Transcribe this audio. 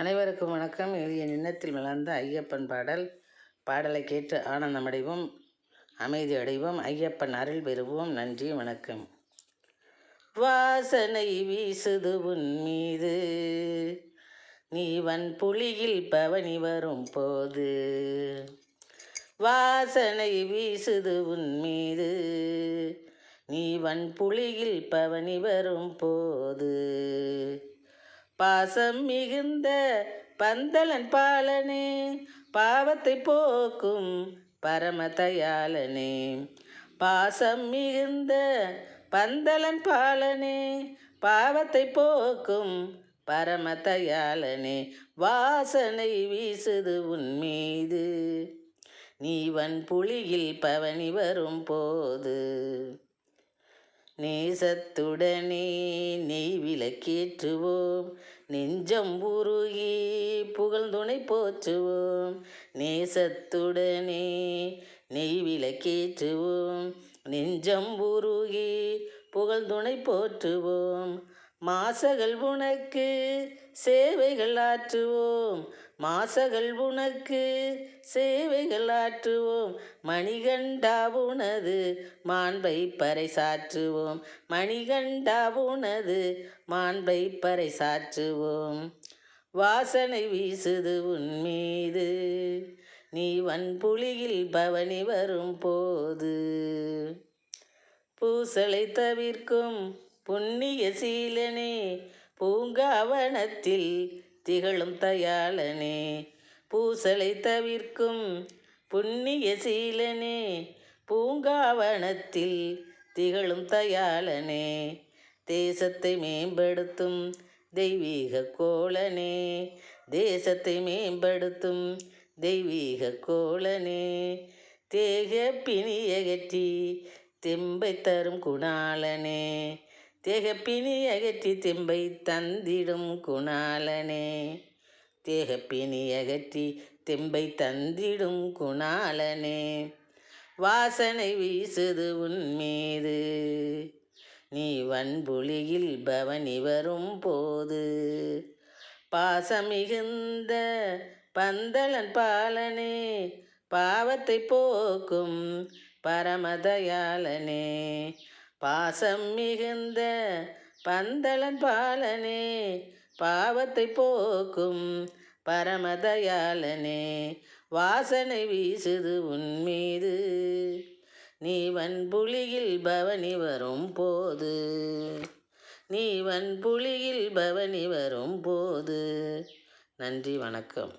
அனைவருக்கும் வணக்கம். எளிய நின்னத்தில் வளர்ந்த ஐயப்பன் பாடல். பாடலை கேட்டு ஆனந்தமடைவோம் அமைதி அடைவோம் ஐயப்பன் அருள் பெறுவோம். நன்றி வணக்கம். வாசனை வீசுது உன் மீது. நீ வன் புலியில் பவனி வரும் போது. வாசனை வீசுது உன் மீது. நீ வன் புலியில் பவனி வரும் போது. பாசம் மிகுந்த பந்தலன் பாலனே பாவத்தை போக்கும் பரமதயாளனே பாசம் மிகுந்த பந்தலன் பாலனே பாவத்தை போக்கும் பரமதயாளனே வாசனை வீசுது உன் மீது நீ வன் புலியில் பவனி வரும் போது நேசத்துடனே விளக்கேற்றுவோம். நெஞ்சம் உருகி புகழ்ந்துணை போற்றுவோம். நேசத்துடனே நெய் விளக்கேற்றுவோம். நெஞ்சம் உருகி புகழ்ந்துணை போற்றுவோம். மாசகள் உனக்கு சேவைகள் ஆற்றுவோம். மாசகள் உனக்கு சேவைகள் ஆற்றுவோம். மணிகண்டா உனது மாண்பை பறை சாற்றுவோம் மணிகண்டா உனது மாண்பை பறைசாற்றுவோம். வாசனை வீசுது உன் மீது. நீ வன்புலியில் பவனி வரும் போது. பூசலை தவிர்க்கும் புண்ணிய சீலனே பூங்காவனத்தில் திகழும் தயாளனே பூசலை தவிர்க்கும் புண்ணிய சீலனே பூங்காவனத்தில் திகழும் தயாளனே தேசத்தை மேம்படுத்தும் தெய்வீக கோளனே தேசத்தை மேம்படுத்தும் தெய்வீக கோளனே தேக பிணியகற்றி தெம்பை தரும் குணாளனே. தேகப்பினி அகற்றி தெம்பை தந்திடும் குணாலனே தேகப்பினி அகற்றி தெம்பை தந்திடும் குணாலனே வாசனை வீசுது உன் மீது. நீ வன்புலியில் பவனி வரும் போது. பாசமிகுந்த பந்தலன் பாலனே. பாவத்தை போக்கும் பரமதயாளனே பாசம் மிகுந்த பந்தளன் பாலனே பாவத்தை போக்கும் பரமதயாளனே வாசனை வீசுது உன் மீது. நீ வன்புலியில் பவனி வரும் போது நீ வன்புலியில் பவனி வரும் போது. நன்றி வணக்கம்.